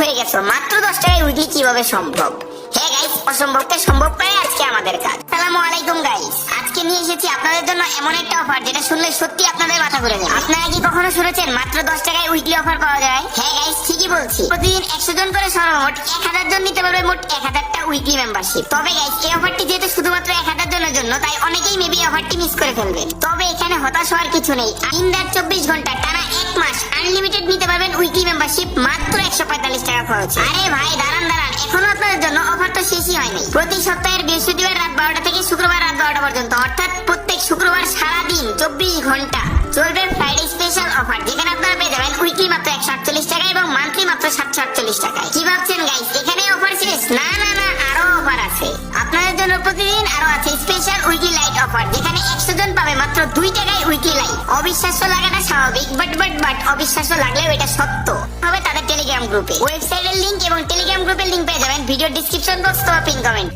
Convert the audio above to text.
হয়ে গেছো। মাত্র দশ টাকায় উইকলি কীভাবে সম্ভব? হ্যাঁ গাইস অসম্ভবকে সম্ভব করে আজকে আমাদের কাজ। সালামু আলাইকুম গাইস আজকে নিয়ে এসেছি আপনাদের জন্য এমন একটা অফার যেটা শুনলে সত্যি আপনাদের মাথা ঘুরে যাবে। আপনারা কি কখনো শুনেছেন মাত্র দশ টাকায় উইকলি অফার পাওয়া যায়? হ্যাঁ গাইস ঠিকই বলছি। প্রতিদিন একশো জন করে সর্বমোট এক হাজার জন নিতে পারবে মোট এক হাজারটা উইকলি মেম্বারশিপ তবে গাইস এই অফারটি যেহেতু শুধুমাত্র এক হাজার জনের জন্য, তাই অনেকেই মেবি অফারটি মিস করে ফেলবে। তবে এখানে হতাশ হওয়ার কিছু নেই। তিন রাত চব্বিশ ঘণ্টা, টানা এক মাস উইকলি মেম্বারশিপ মাত্র একশো পঁয়তাল্লিশ টাকা খরচ। আরে ভাই, দাঁড়ান দাঁড়ান। এখনও আপনাদের জন্য অফার তো শেষই হয়নি। প্রতি সপ্তাহের বৃহস্পতিবার রাত বারোটা থেকে শুক্রবার রাত বারোটা পর্যন্ত, অর্থাৎ প্রত্যেক শুক্রবার সারাদিন চব্বিশ ঘণ্টা চলবে ফ্রাইডে স্পেশাল অফার যেখানে আপনারা পেয়ে যাবেন উইকলি মাত্র একশো আটচল্লিশ টাকা এবং মান্থলি মাত্র সাতশো আটচল্লিশ টাকায়। কি ভাবছেন গাইস এখানে অফার শেষ? না না না, আরও অফার আছে। আপনাদের জন্য প্রতিদিন আরও আছে স্পেশাল উইকলি লাইট অফার যেখানে মাত্র দুই টাকায় উইকলি লাইট অবিশ্বাস্য লাগাটা স্বাভাবিক বাট বাট বাট অবিশ্বাস্য লাগলেও এটা সত্য। হবে তাদের টেলিগ্রাম গ্রুপে ওয়েবসাইটের লিঙ্ক এবং টেলিগ্রাম গ্রুপের লিঙ্ক পেয়ে যাবেন। ভিডিও ডিসক্রিপশন বক্স অথবা পিন কমেন্ট